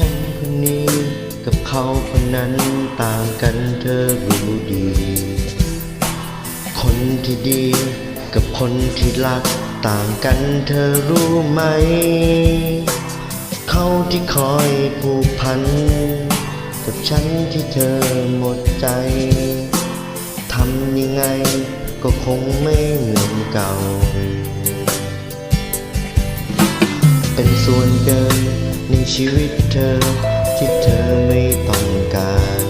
ฉันคนนี้กับเขาคนนั้นต่างกันเธอรู้ดี คนที่ดีกับคนที่รักต่างกันเธอรู้ไหม เขาที่คอยผูกพัน กับฉันที่เธอหมดใจทำยังไงก็คงไม่เหมือนเก่า เป็นส่วนเกิน ในชีวิตเธอที่เธอไม่ต้องการ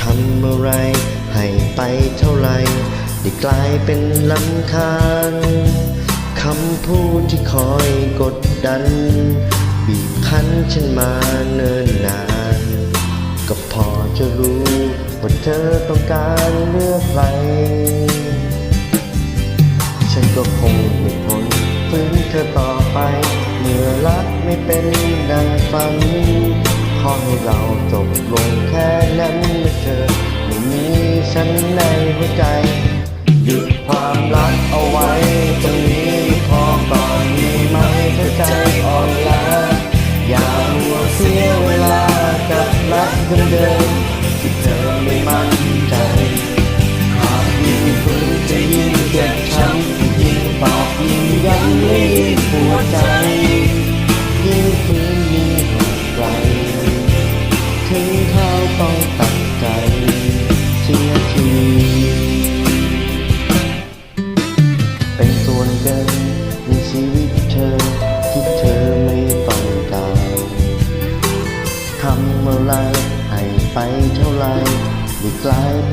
ทำอะไรให้ไปเท่าไหรได้กลายเป็นลำคาญคำพูดที่คอยกดดัน บีบคั้นฉันมาเนิ่นนาน ก็พอจะรู้ว่าเธอต้องการเลือกใครฉันก็คงไม่ทน ฝืนเธอต่อไป เมื่อรักไม่เป็นดังฝัน ขอให้เราจบลงแค่นั้นเมื่อเธอไม่มีฉันในหัวใจ หยุดความรักเอาไว้ตรงนี้พอก่อนมีไหมถ้าใจอ่อนล้าอย่ามัวเสียเวลากับรักเดิมๆที่เธอ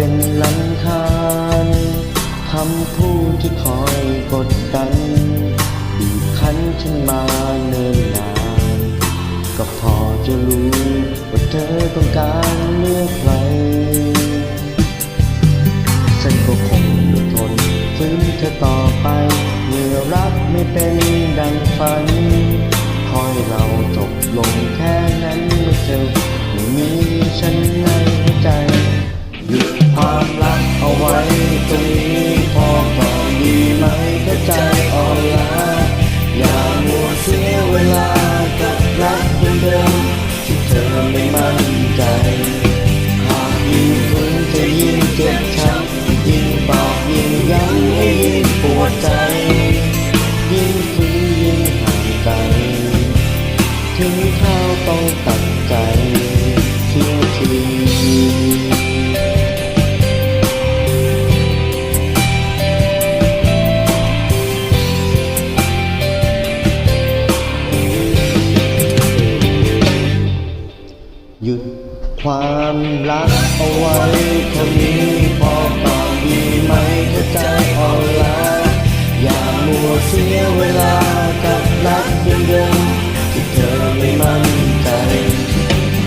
เป็นลำคาญคำพูดที่คอยกดดันบีบคั้นฉันมาเนิ่นนาน ก็พอจะรู้ว่าเธอต้องการเลือกใครฉันก็คงไม่ทนฝืนเธอต่อไปเมื่อรักไม่เป็นดังฝัน คอยเราจบลงแค่นั้นเมื่อเธอไม่มีฉันในหัวใจ หยุดความรักเอาไว้ตรงนี้พอก่อนดีไหมถ้าใจอ่อนล้าอย่ามัวเสียเวลากับรักเดิมที่เธอไม่มั่นใจหากยิ่งฝืนจะยิ่งเจ็บช้ำยิ่งปอกยิ่งย้ำให้ยิ่งปวดใจ ยิ่งฝืนยิ่งห่างไกลถึงข้าวต้องตัดใจเสียวที รักเอาไว้เท่านี้พอก่อนดีไหมถ้าใจอ่อนล้าอย่ามัวเสียเวลากับรักเดิมๆที่เธอไม่มั่นใจ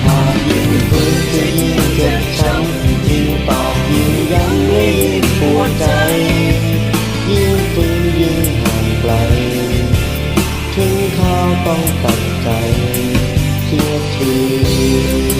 หากยิ่งฝืนจะยิ่งเจ็บช้ำยิ่งตอกยิ่งย้ำให้ยิ่งปวดใจยิ่งฝืนยิ่งห่างไกลถึงข้าวต้องตัดใจเสียที